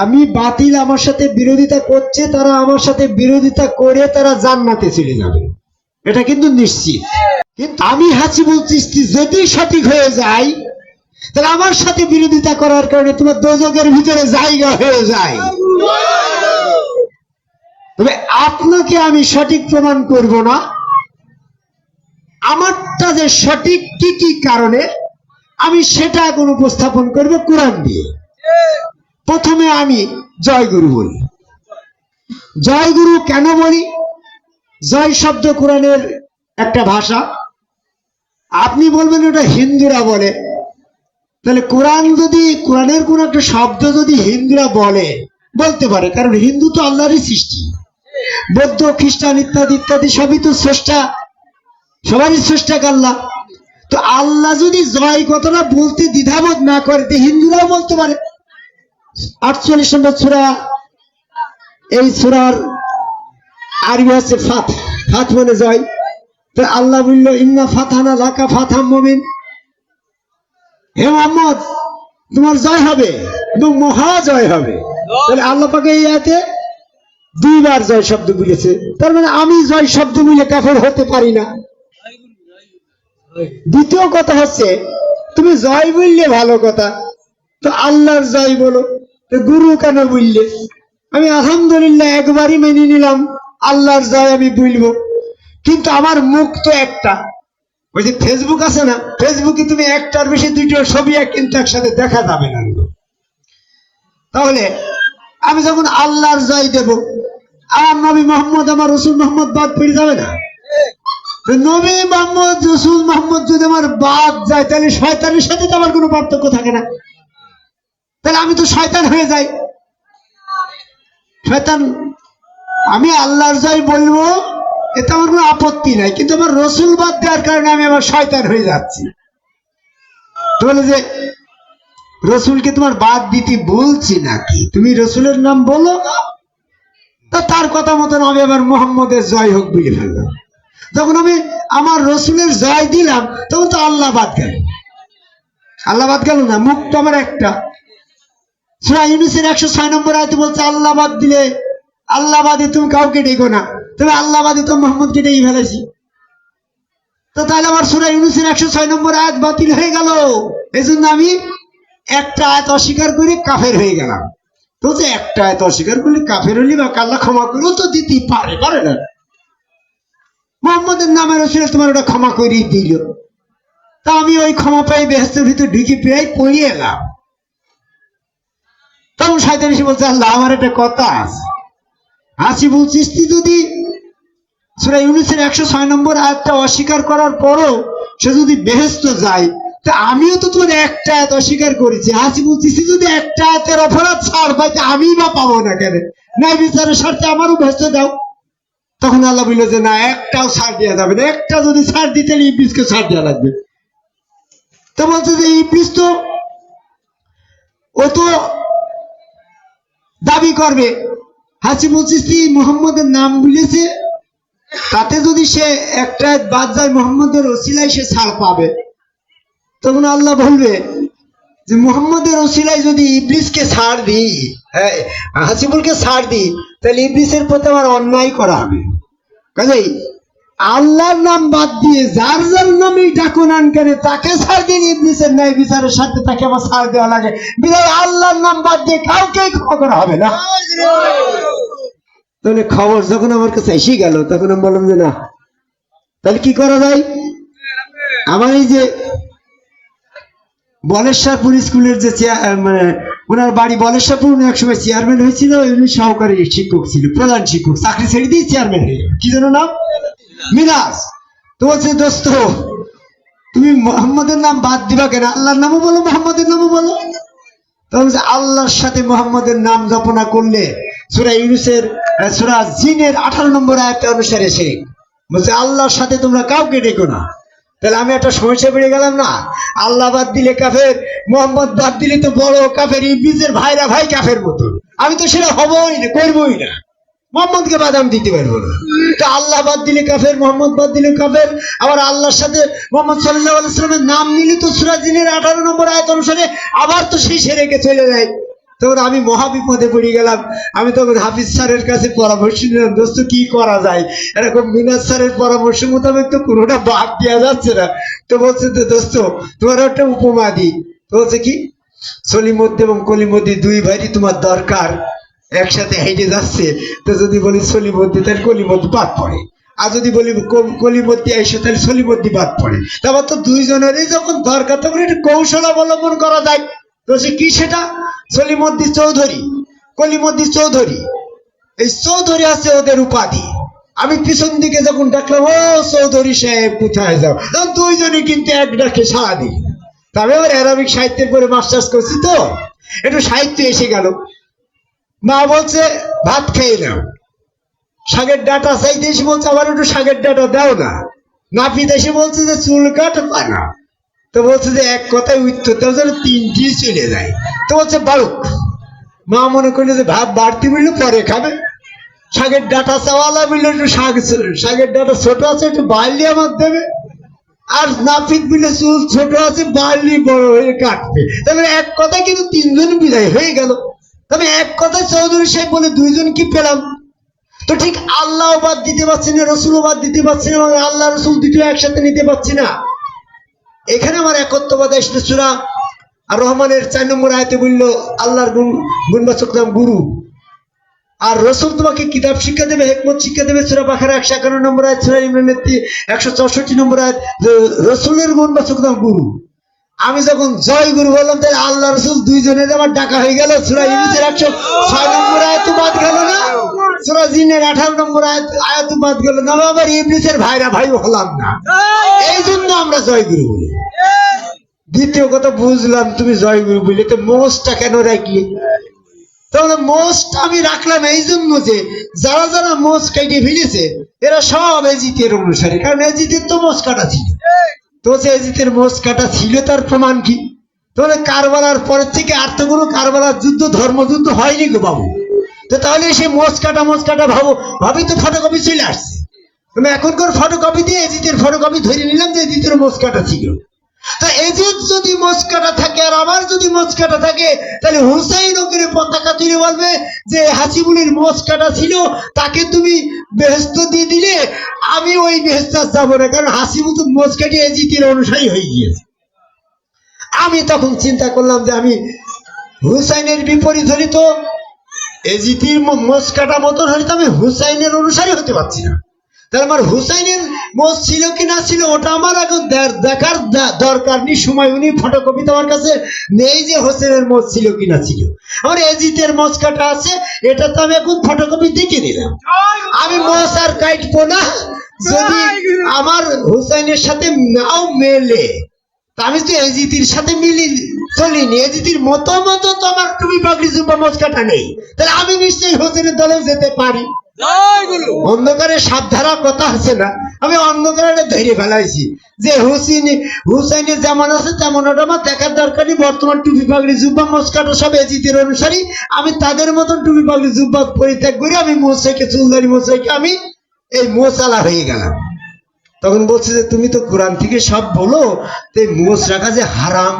আমি বাতিল আমার সাথে বিরোধিতা করছে, তারা আমার সাথে বিরোধিতা করে তারা জান্নাতে চলে যাবে। এটা কিন্তু নিশ্চিত। কিন্তু আমি হাসিবুল চিস্তি যদি সঠিক হয়ে যাই তাহলে আমার সাথে বিরোধিতা করার কারণে তোমার দোজকের ভিতরে জায়গা হয়ে যায়। তবে আপনাকে আমি সঠিক প্রমাণ করব না। আমারটা যে সঠিক কি কি কারণে, আমি সেটা এখন উপস্থাপন করব কোরআন দিয়ে। প্রথমে আমি জয়গুরু বলি। জয়গুরু কেন বলি? জয় শব্দ কোরআনের একটা ভাষা। আপনি বলবেন ওটা হিন্দুরা বলে। তাহলে কোরআন যদি, কোরআনের কোন একটা শব্দ যদি হিন্দুরা বলে, বলতে পারে। কারণ হিন্দু তো আল্লাহরই সৃষ্টি। বৌদ্ধ, খ্রিস্টান ইত্যাদি ইত্যাদি সবই তো স্রষ্টা। সবারই স্রষ্টা আল্লাহ। তো আল্লাহ যদি জয় কথাটা বলতে দ্বিধাবোধ না করে, তো হিন্দুরাও বলতে পারে। আটচল্লিশ নম্বর সুরা, এই সুরার আরবি হচ্ছে ফাত ফাত মানে জয়। তো আল্লাহ বলল, ইন্না ফাথানা লাকা ফাথাম মমিন হে মোহাম্মদ, তোমার জয় হবে এবং মহা জয় হবে। তাহলে আল্লাহ পাকে এই আয়াতে দুইবার জয় শব্দ বলেছে। তার মানে আমি জয় শব্দ বলে কাফের হতে পারি না। দ্বিতীয় কথা হচ্ছে, তুমি জয় বললে ভালো কথা। তো আল্লাহর জয় বলো। গুরু কেন বললে? আমি আলহামদুলিল্লাহ একবারই মেনে নিলাম, আল্লাহর জয় আমি বলব। কিন্তু আমার মুখ তো একটা। ওই যে ফেসবুক আছে না ফেসবুকে তুমি একটার বেশি, দুইটো ছবি কিন্তু একসাথে দেখা যাবে না তাহলে আমি যখন আল্লাহর জয় দেব, আমার নবী মোহাম্মদ, আমার রসুল মোহাম্মদ বাদ পেয়ে যাবে না? নবী মোহাম্মদ, রসুল মোহাম্মদ যদি আমার বাদ যায়, তাহলে শয়তানের সাথে তো আমার কোনো পার্থক্য থাকে না। তাহলে আমি তো শয়তান হয়ে যাই। শয়তান, আমি আল্লাহর জয় বলব, এতে আমার কোনো আপত্তি নাই, কিন্তু আমার রসুল বাদ দেওয়ার কারণে আমি আমার শয়তান হয়ে যাচ্ছি। বলে যে, রসুলকে তোমার বাদ দিতে বলছি নাকি? তুমি রসুলের নাম বলো। তা তার কথা মতন আমি আবার মোহাম্মদের জয় হোক বলে ফেললাম। যখন আমি আমার রসুলের জয় দিলাম, তখন তো আল্লাহ বাদ গেল। আল্লাহ বাদ গেল না মুখ তো আমার একটা। সুরা ইউনিসের একশো ছয় নম্বর আয়তে বলছে, আল্লাহ বাদ দিলে, আল্লাহ বাদে তুমি কাউকে ডেকো না। তবে আল্লাহ বাদে তো মোহাম্মদকে ডেকে ফেলেছি। তো তাহলে আমার সুরা ইউনিসের একশো ছয় নম্বর আয়াত বাতিল হয়ে গেল। জন্য আমি একটা আয়াত অস্বীকার করে কাফের হয়ে গেলাম। তো যে একটা আয়াত অস্বীকার করলে কাফের হলি বা কাল্লা ক্ষমা করেও তো দিতেই পারে পারে না। মোহাম্মদের নামের রসুল তোমার ওটা ক্ষমা করিয়ে দিল। তা আমি ওই ক্ষমা পাই বেহেস্তের ভিতর ঢুকে প্রায় পড়িয়ে এলাম। তখন সাইতান এসে বলছে, আল্লাহ, আমার একটা কথা আছে। হাসি বলছিস তুই যদি সুরা ইউনিসের একশো ছয় নম্বর আয়াতটা অস্বীকার করার পরও সে যদি বেহেস্ত যায়, তা আমিও তো তোর একটা আয়াত অস্বীকার করেছি। হাসি বলছিস যদি একটা আয়াতের অপরাধ ছাড় পাইতে আমি বা পাবো না কেন? নাই বিচারের স্বার্থে আমারও বেহেস্ত দাও। তখন আল্লাহ বলল যে, না, একটাও ছাড় দেওয়া যাবে না। একটা যদি ছাড় দিতে হলে ইবলিসকে ছাড় দেওয়া লাগবে। তো বলছে যে, ইবলিস তো, ও তো দাবি করবে। হাসিমুল মুসিস্তি মোহাম্মদের নাম বলেছে তাতে যদি সে একটা বাদ যায় মোহাম্মদের অসিলাই সে ছাড় পাবে। তখন আল্লাহ বলবে যে, মোহাম্মদের ওসিলায় যদি ইবলিসকে ছাড় দিই হ্যাঁ হাসিবুলকে ছাড় দিই, তাহলে ইবলিসের প্রতি আমার অন্যায় করা হবে। কাজেই আল্লাহর নাম বাদ দিয়ে যার যার নামেই ডাকুন আন কেন তাকে ছাড় দিন ইবলিসের ন্যায় বিচারের সাথে তাকে আবার ছাড় দেওয়া লাগে। বিধায় আল্লাহর নাম বাদ দিয়ে কাউকেই ক্ষমা করা হবে না। তাহলে খবর যখন আমার কাছে এসে গেল, তখন আমি বললাম যে না। তাহলে কি করা যায়? আমার এই যে বলেশ্বরপুর স্কুলের যে চেয়ার মানে ওনার বাড়ি বলেশ্বরপুর, উনি একসময় চেয়ারম্যান হয়েছিল, উনি সহকারী শিক্ষক ছিল, প্রধান শিক্ষক, চাকরি ছেড়ে দিয়ে চেয়ারম্যান হয়ে কি যেন নাম? মিরাজ তো বলছে দোস্ত তুমি মোহাম্মদের নাম বাদ দিবা কেন? আল্লাহর নামও বলো মোহাম্মদের নামও বলো। বলছে, আল্লাহর সাথে মোহাম্মদের নাম জপনা করলে সুরা ইউনুসের সুরা জিনের আঠারো নম্বর আয়াত অনুসারে সে বলছে আল্লাহর সাথে তোমরা কাউকে ডেকো না। তাহলে আমি একটা সমস্যা বেড়ে গেলাম না? আল্লাহ বাদ দিলে কাফের মোহাম্মদ বাদ দিলে তো বড় কাফের ইবলিসের ভাইরা ভাই কাফের মতো। আমি তো সেটা হবই না করবোই না। মোহাম্মদকে বাদাম দিতে পারব না। তা আল্লাহ বাদ দিলে কাফের, মোহাম্মদ বাদ দিলে কাফের। আবার আল্লাহর সাথে মোহাম্মদ সাল্লাহ আলাইস্লামের নাম নিলে তো সুরাজিনের আঠারো নম্বর আয়ত অনুসারে আবার তো সেই সেরেকে চলে যায়। তখন আমি মহাবিপদে পড়ে গেলাম। আমি তখন হাফিজ স্যারের কাছে পরামর্শ নিলাম, দোস্ত, কি করা যায়? এরকম মিনাজ স্যারের পরামর্শ মোতাবেক তো কোনোটা বাদ দেওয়া যাচ্ছে না। তো বলছে তো দোস্ত, তোমার একটা উপমা দিই। তো বলছে কি? সলিমদ্দি এবং কলিমদ্দি দুই ভাইরই তোমার দরকার। একসাথে হেঁটে যাচ্ছে, তো যদি বলি সলিমদ্দি, তাহলে কলিমদ্দি বাদ পড়ে। আর যদি বলি কল- কলিমদ্দি এসে তাহলে সলিমদ্দি বাদ পড়ে। তারপর তো দুইজনেরই যখন দরকার, তখন একটু কৌশল অবলম্বন করা যায়। তো সে কি সেটা? সলিমদ্দি চৌধুরী। কলিমদ্দি চৌধুরী। এই চৌধুরী আছে ওদের উপাধি। আমি পিছন দিকে যখন ডাকলাম, ও চৌধুরী সাহেব, কোথায় যাও? তখন দুইজনে কিন্তু এক ডাকে সারা দিই। তবে আবার অ্যারাবিক সাহিত্যের পরে মাস্টার্স করছি তো। একটু সাহিত্য এসে গেল। মা বলছে, ভাত খেয়ে নাও। শাকের ডাটা চাইতে এসে বলছে, আবার একটু শাকের ডাটা দাও না। নাপিত এসে বলছে যে, চুল কাট না তো বলছে যে, এক কথায় উত্তর দেওয়া যেন তিনটি চলে যায়। তো বলছে বাড়ুক মা মনে করল যে, ভাত বাড়তি বললে, পরে খাবে। শাকের ডাটা চাওয়ালা বললে, একটু শাক শাকের ডাটা ছোট আছে, একটু বাড়লি আমার দেবে। আর নাপিত বলে চুল ছোট আছে, বাড়লি বড় হয়ে কাটবে। তবে এক কথায় কিন্তু তিনজন বিদায় হয়ে গেল। তবে এক কথায় চৌধুরী সাহেব বলে, দুইজন কি পেলাম? তো ঠিক আল্লাহ বাদ দিতে পারছি না রসুল বাদ দিতে পারছি না, এবং আল্লাহ রসুল দুটো একসাথে নিতে পারছি না। এখানে আমার একত্ববাদ আসলে সুরা আর রহমানের চার নম্বর আয়তে বলল, আল্লাহর গুণ, গুণবাচক নাম গুরু। আর রসুল তোমাকে কিতাব শিক্ষা দেবে, হেকমত শিক্ষা দেবে, সুরা পাখার একশো একান্ন নম্বর আয় সুরা ইমরানের একশো চৌষট্টি নম্বর আয় রসুলের গুণবাচক নাম গুরু। আমি যখন জয় গুরু বললাম, তাহলে আল্লাহ রসুল দুইজনের আমার ডাকা হয়ে গেল। সুরা ইউনিসের একশো ছয় নম্বর আয়াত বাদ গেল না? সুরা জিনের আঠারো নম্বর আয়াত আয়াত বাদ গেল না? আবার ইবলিসের ভাইরা ভাই হলাম না। এই জন্য আমরা জয় গুরু বলি। দ্বিতীয় কথা বুঝলাম, তুমি জয় গুরু বলি তো মোষটা কেন রাখলি? তাহলে মোস্ট আমি রাখলাম এই জন্য যে, যারা যারা মোষ কেটে ফেলেছে, এরা সব এজিতের অনুসারী, কারণ এজিতের তো মোষ কাটা ছিল। তো মোষ কাটা ছিল তার প্রমাণ কি? তাহলে কারবালার পরের থেকে আর তো কোনো কারবালার যুদ্ধ, ধর্মযুদ্ধ হয়নি গো বাবু। তো তাহলে সে মোষ কাটা মোষ কাটা ভাবো, ভাবি তো ফটোকপি চলে আসছে। আমি এখনকার ফটোকপি দিয়ে এজিতের ফটোকপি ধরে নিলাম যে এজিতের মোষ কাটা ছিল। তা এজিদ যদি মস্কাটা থাকে আর আমার যদি মস্কাটা থাকে, তাহলে হুসাইন ওকে পতাকা তুলে বলবে যে মস্কাটা ছিল, তাকে তুমি বেহস্ত দিয়ে দিলে, আমি ওই যাব না, কারণ তো মস্কাটি অনুসারী হয়ে গিয়েছে। আমি তখন চিন্তা করলাম যে আমি হুসাইনের বিপরীত হলে তো এজিতির মস্কাটা মতন হলে তো আমি হুসাইনের অনুসারী হতে পারছি না। তাহলে আমার হুসাইনের মোজ ছিল কি না ছিল, ওটা আমার এখন দেখার দরকার নেই। সময় উনি ফটোকপি তো আমার কাছে নেই যে হোসেনের মোজ ছিল কি না ছিল। আমার এজিতের মোজ কাটা আছে, এটা তো আমি এখন ফটোকপি দেখে নিলাম। আমি মোজ আর কাটবো না। যদি আমার হুসাইনের সাথে নাও মেলে আমি তো এজিতির সাথে মিলি চলিনি। এজিতির মতো মতো তো আমার টুপি পাগড়ি জুব্বা কাটা নেই। তাহলে আমি নিশ্চয়ই হোসেনের দলেও যেতে পারি। অন্ধকারে সাবধারা কথা আছে না। আমি অন্ধকারে ধরে ফেলাইছি। যে হুসিন হুসাইনের যেমন আছে, তেমন ওটা আমার দেখার দরকারই বর্তমান টুপি পাগড়ি, জুব্বা, মস্কাটা সব এজিতের অনুসারী। আমি তাদের মতন টুপি পাগড়ি, জুব্বা পরিত্যাগ করে আমি মোসাইকে চুলদারি মোসাইকে আমি এই মোসালা হয়ে গেলাম। তখন বলছে যে, তুমি তো কোরআন থেকে সব বলো, তো এই মোষ রাখা যে হারাম?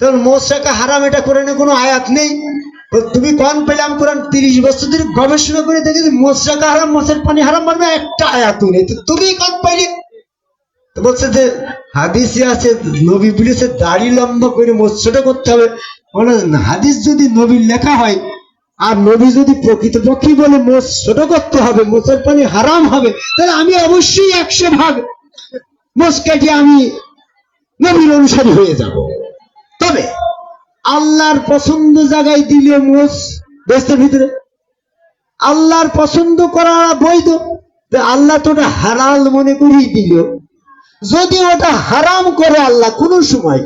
তখন মোষ রাখা হারাম, এটা কোরআনে কোনো আয়াত নেই। তুমি কন পেলাম কোরআন তিরিশ বছর ধরে গবেষণা করে দেখি রাখা হারাম মোষের পানি হারাম মানে একটা আয়াত নেই। তুমি কন পাইলে বলছে যে, হাদিসে আছে, নবী বলেছে, দাড়ি লম্বা করে ছোট করতে হবে। হাদিস যদি নবীর লেখা হয়, আর নবী যদি প্রকৃতপক্ষে বলে মোষ ছোট করতে হবে মোষের পানি হারাম হবে, তাহলে আমি অবশ্যই একশো ভাগ মোষ কাটিয়ে আমি নবীর অনুসারী হয়ে যাব। তবে আল্লাহর পছন্দ জায়গায় দিলে মোষ দেশের ভিতরে। আল্লাহর পছন্দ করা বৈধ। আল্লাহ তো ওটা হারাল মনে করেই দিল। যদি ওটা হারাম করে আল্লাহ, কোনো সময়।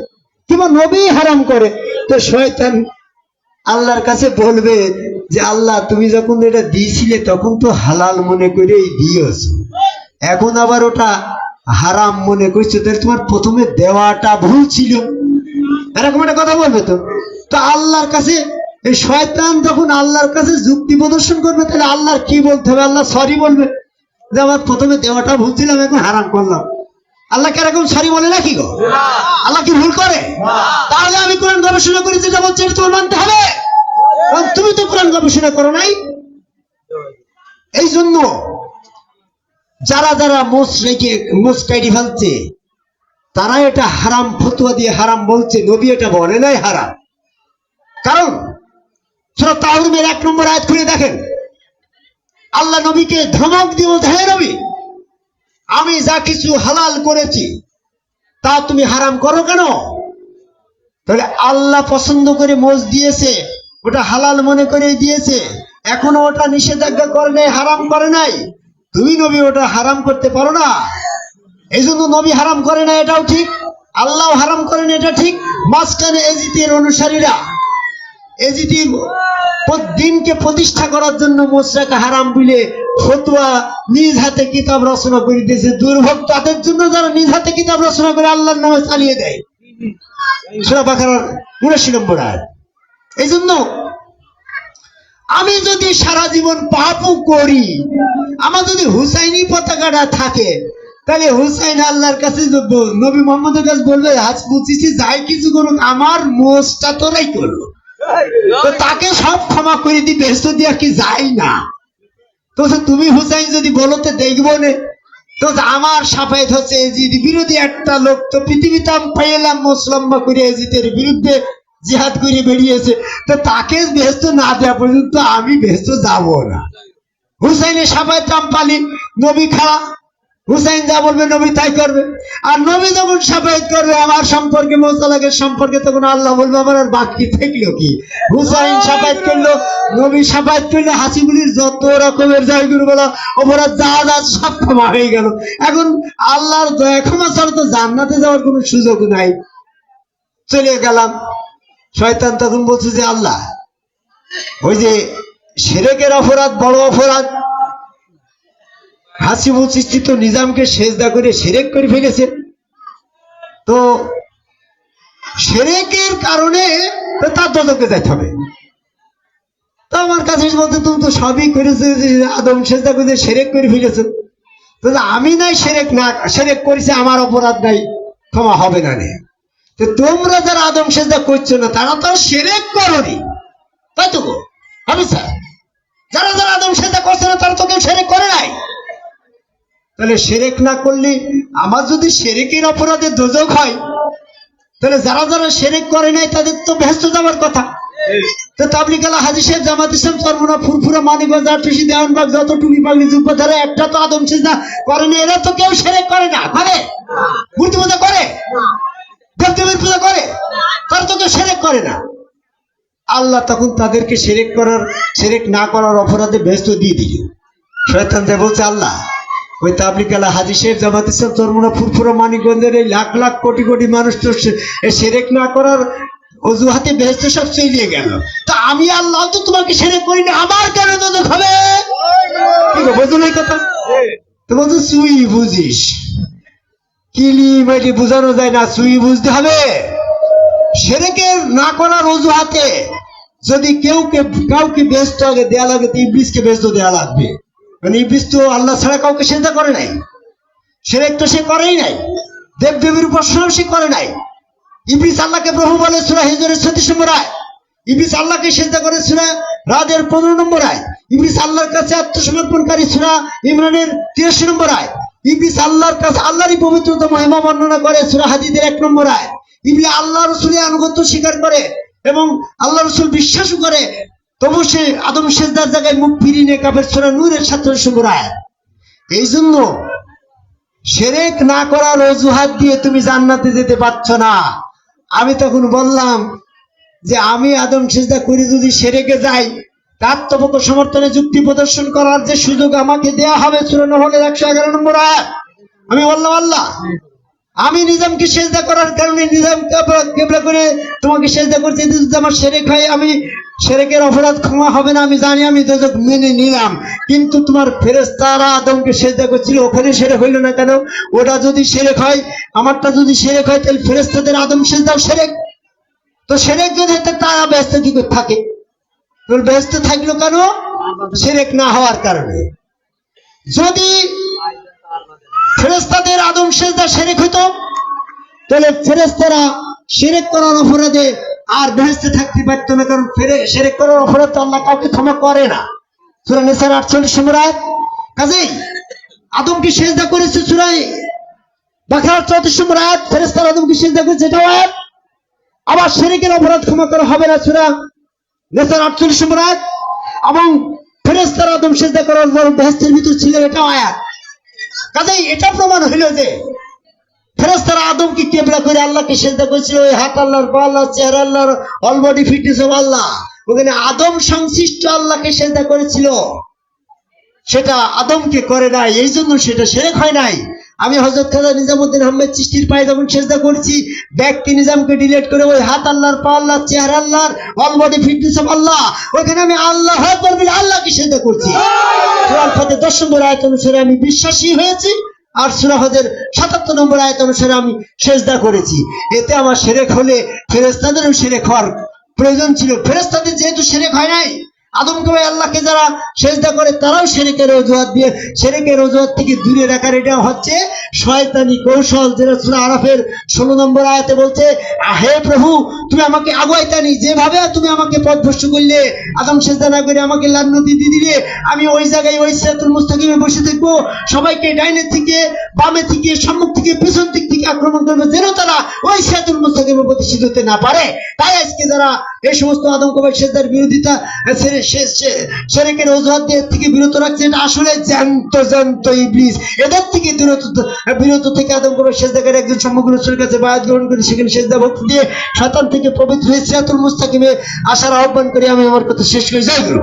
কিংবা নবী হারাম করে, তো শয়তান আল্লাহর কাছে বলবে যে, আল্লাহ, তুমি যখন এটা দিয়েছিলে, তখন তো হালাল মনে করেই দিয়েছ। এখন আবার ওটা হারাম মনে করছ, তাহলে তোমার প্রথমে দেওয়াটা ভুল ছিল। এরকম একটা কথা বলবে তো? তো আল্লাহর কাছে এই শয়তান যখন আল্লাহর কাছে যুক্তি প্রদর্শন করবে তাহলে আল্লাহর কি বলতে হবে? আল্লাহ সরি বলবে। যে আমার প্রথমে দেওয়াটা ভুল ছিলাম এখন হারাম করলাম। আল্লাহ কীরকম সরি বলে নাকি গো? আল্লাহ কি ভুল করে? তাহলে আমি কোরআন গবেষণা করি যেটা বলছি এটা তোমার মানতে হবে। কারণ তুমি তো কোরআন গবেষণা করো নাই। এই জন্য যারা যারা মোষ রেখে মোষ কাটি ফেলছে তারা এটা হারাম ফতুয়া দিয়ে হারাম বলছে, নবী এটা বলে নাই হারাম। কারণ, সুরা তাহরুমের এক নম্বর আয়াত খুলে দেখেন। আল্লাহ নবীকে ধমক দিয়ে বলতে হ্যাঁ নবী, আমি যা কিছু হালাল করেছি, তা তুমি হারাম করো কেন? তাহলে আল্লাহ পছন্দ করে মোজ দিয়েছে, ওটা হালাল মনে করে দিয়েছে, এখনও ওটা নিষেধাজ্ঞা করে নাই হারাম করে নাই। তুমি নবী, ওটা হারাম করতে পারো না। এই জন্য নবী হারাম করে না, এটাও ঠিক। আল্লাহ হারাম করেন এটা ঠিক। মাঝখানে এজিতের অনুসারীরা এজিটির দিনকে প্রতিষ্ঠা করার জন্য মোশরাকে হারাম বলে ফতুয়া নিজ হাতে কিতাব রচনা করে দিয়েছে। দুর্ভোগ তাদের জন্য যারা নিজ হাতে কিতাব রচনা করে আল্লাহর নামে চালিয়ে দেয়। উনাশি নম্বর আয়াত। এই জন্য আমি যদি সারা জীবন পাপও করি, আমার যদি হুসাইনি পতাকাটা থাকে তাহলে হুসাইন আল্লাহর কাছে নবী মোহাম্মদের কাছে বলবে হাজ বুঝিছি, যাই কিছু করুক, আমার মোষটা তোরাই করল। তো তাকে সব ক্ষমা করে দি ব্যস্ত দিয়া কি যাই না। তো তুমি হুসাইন যদি বলো তো দেখব নে। তো আমার সাফায়ত হচ্ছে এজিদ বিরোধী একটা লোক। তো পৃথিবীতে আমি পাইলাম মুসলম্বা করে এজিদের বিরুদ্ধে জিহাদ করে বেরিয়েছে। তো তাকে ব্যস্ত না দেওয়া পর্যন্ত আমি ব্যস্ত যাব না। হুসাইনের সাফায়ত আমি পালি, নবী খাড়া। হুসাইন যা বলবে, নবী তাই করবে। আর নবী যখন সাফায়ত করবে, আমার সম্পর্কে মোসালাকের সম্পর্কে তখন আল্লাহ বলবে, আমার আর বাকি থাকল কি? হুসাইন সাফায়ত করল, নবী সাফায়ত করল হাসিবুলির যত রকমের জয়গুরু বলা অপরাধ যা যা সব ক্ষমা হয়ে গেল। এখন আল্লাহর দয়া ক্ষমা ছাড়া তো জান্নাতে যাওয়ার কোনো সুযোগ নাই। চলে গেলাম। শয়তান তখন বলছে যে, আল্লাহ, ওই যে সেরেকের অপরাধ, বড় অপরাধ হাসিবুল সৃষ্টি তো নিজামকে সেজদা করে সেরেক করে ফেলেছে। তো সেরেকের কারণে তার দজকে যাইতে হবে। তো আমার কাছে বলতে তুমি তো সবই করেছ আদম সেজদা করে সেরেক করে তাহলে আমি নাই সেরেক না, সেরেক করেছি, আমার অপরাধ নাই, ক্ষমা হবে না রে তো তোমরা যারা আদম সেজদা করছ না, তারা তো সেরেক করনি। তাই তো? আমি স্যার, যারা যারা আদম সেজদা করছে না, তারা তো কেউ সেরেক করে নাই। তাহলে সেরেক না করলে? আমার যদি সেরেকের অপরাধে দোজক হয়, তাহলে যারা যারা সেরেক করে নাই, তাদের তো ব্যস্ত যাওয়ার কথা। তো তাবলিক আলা হাজি সাহেব জামাত ইসলাম সরমুনা ফুরফুরা মানিগঞ্জ আটুসি দেওয়ানবাগ যত পাগলি একটা তো আদম সেজদা করে না, এরা তো কেউ সেরেক করে না। করে মূর্তি পূজা করে? দেবদেবীর পূজা করে? তারা তো কেউ সেরেক করে না। আল্লাহ তখন তাদেরকে সেরেক করার সেরেক না করার অপরাধে ব্যস্ত দিয়ে দিল। শয়তান বলছে, আল্লাহ ওই তাবলিক আলা হাজি সাহেব জামাত ইসলাম চরমুনা ফুরফুরা মানিকগঞ্জের এই লাখ লাখ কোটি কোটি মানুষ তো সেরেক না করার অজুহাতে ব্যস্ত সব চলিয়ে গেল। তা আমি আল্লাহ তো তোমাকে সেরেক করি না, আমার কেন তো হবে? বোঝো না কথা? তো সুই বুঝিস। কিলি মাইলি বোঝানো যায় না, সুই বুঝতে হবে। সেরেকের না করার অজুহাতে যদি কেউ কাউকে ব্যস্ত আগে দেয়া লাগে, তো ইবলিসকে ব্যস্ত দেয়া লাগবে। মানে ইবলিস তো আল্লাহ ছাড়া কাউকে সেজদা করে নাই। সেরেক তো সে করেই নাই। উপাসনাও সে করে নাই। ইবলিস আল্লাহকে প্রভু হিজরের নম্বর ইবলিস আল্লাহকে সুরা রাদের পনেরো নম্বর আয়। ইবলিস আল্লাহর কাছে আত্মসমর্পণকারী ইমরানের তিরাশি নম্বর আয়। ইবলিস আল্লাহর কাছে আল্লাহরই পবিত্রতা মহিমা বর্ণনা করে সুরা হাদিদের এক নম্বর আয়। ইবলি আল্লাহ রসুলের আনুগত্য স্বীকার করে এবং আল্লাহ রসুল বিশ্বাসও করে তবু সে আদম সেজদার জায়গায় মুখ ফিরিয়ে নিয়ে কাপের সুরা নূরের নম্বর আয় এই জন্য সেরেক না করার অজুহাত দিয়ে তুমি জান্নাতে যেতে পারছ না। আমি তখন বললাম যে আমি আদম সেজদা করে যদি সেরেকে যাই, তার তবক সমর্থনে যুক্তি প্রদর্শন করার যে সুযোগ আমাকে দেয়া হবে চুরানো হলে একশো এগারো নম্বর আয়াত। আমি বললাম, আল্লাহ আমি নিজামকে সেজদা করার কারণে নিজাম কেবলা করে তোমাকে সেজদা করতে যদি আমার সেরেক হয়, আমি সেরেকের অপরাধ ক্ষমা হবে না, আমি জানি আমি দোজক মেনে নিলাম। কিন্তু তোমার ফেরেস্তারা আদমকে সেজদা করছিল, ওখানে সেরেক হইল না কেন? ওটা যদি সেরেক হয়, আমারটা যদি সেরেক হয়, তাহলে ফেরেস্তাদের আদম সেজদাও সেরেক। তো সেরেক যদি তারা ব্যস্ত কি থাকে? ব্যস্ত থাকল কেন? সেরেক না হওয়ার কারণে। যদি ফেরেস্তাদের আদম সেজদা সেরেক হইতো। তাহলে ফেরেস্তারা সেরেক করার অপরাধে আর বেহেস্তে থাকতে পারতো না, কারণ ফেরে সেরে করার অপরাধ তো আল্লাহ কাউকে ক্ষমা করে না। সুরা নেসার আটচল্লিশ আয়াত। কাজেই আদমকে সেজদা করেছে সুরাই বাখার চৌত্রিশ আয়াত। ফেরেস্তার আদমকে সেজদা করেছে, এটাও আয়াত। আবার সেরেকের অপরাধ ক্ষমা করা হবে না সুরা নেসার আটচল্লিশ আয়াত। এবং ফেরেস্তার আদম সেজদা করার পর বেহেস্তের ভিতর ছিল, এটাও আয়াত। কাজেই এটা প্রমাণ হইল যে ফেরেস্তারা আদমকে কেবলা করে আল্লাহকে সেজদা করেছিল ওই হাত আল্লাহর, পা আল্লাহ চেহারা আল্লাহর অলবডি ফিটনেস অফ আল্লাহ ওখানে আদম সংশ্লিষ্ট আল্লাহকে সেজদা করেছিল। সেটা আদমকে করে নাই এই জন্য সেটা সেরেক হয় নাই। আমি হজরত খাজা নিজামুদ্দিন আহমেদ চিস্তির পায়ে যখন সেজদা করছি, ব্যক্তি নিজামকে ডিলেট করে ওই হাত আল্লাহর, পা আল্লাহ চেহারা আল্লাহর অল ফিটনেস অফ আল্লাহ। ওইখানে আমি আল্লাহ আকবার আল্লাহকে সেজদা করছি। কোরআন ফাতে দশ নম্বর আয়ত অনুসারে আমি বিশ্বাসী হয়েছি আর সুরাহদের সাতাত্তর নম্বর আয়ত অনুসারে আমি সেজদা করেছি। এতে আমার সেরেক হলে ফেরেস্তাদেরও সেরেক হওয়ার প্রয়োজন ছিল। ফেরেস্তাদের যেহেতু সেরেক হয় নাই আদমকে আল্লাহকে যারা সেজদা করে, তারাও সেরেকের অজুহাত দিয়ে, সেরেকের অজুহাত থেকে দূরে রাখার এটা হচ্ছে শয়তানি কৌশল, যেটা সুরা আরাফের ষোলো নম্বর আয়াতে বলছে হে প্রভু, তুমি আমাকে আগুয়াইতানি যেভাবে তুমি আমাকে পথভ্রষ্ট করলে, আদম সেজদা না করে আমাকে লান্নতি দিয়ে দিলে, আমি ওই জায়গায় ওই সিরাতুল মুস্তাকিমে বসে থাকব, সবাইকে ডাইনের থেকে বামে থেকে সম্মুখ থেকে, পেছন দিক থেকে আক্রমণ করবে, যেন তারা ওই সিরাতুল মুস্তাকিমে প্রতিষ্ঠিত হতে না পারে। তাই আজকে যারা এই সমস্ত আদম কবে সেজদার বিরোধিতা, সেরে- সে- সে- সেরেকের অজুহাত থেকে বিরত রাখছে। এটা আসলে জ্যান্ত জ্যান্ত ইবলিস। এদের থেকে বিরত বিরত থেকে আদম কবে সেজদাকারী একজন সমগ্র কাছে বায়াত গ্রহণ করে সেখানে সেজদা ভক্তি দিয়ে সাতান থেকে পবিত্র হয়ে সিরাতুল মুস্তাকিমে আসার আহ্বান করে। আমি আমার কথা শেষ করে। যাই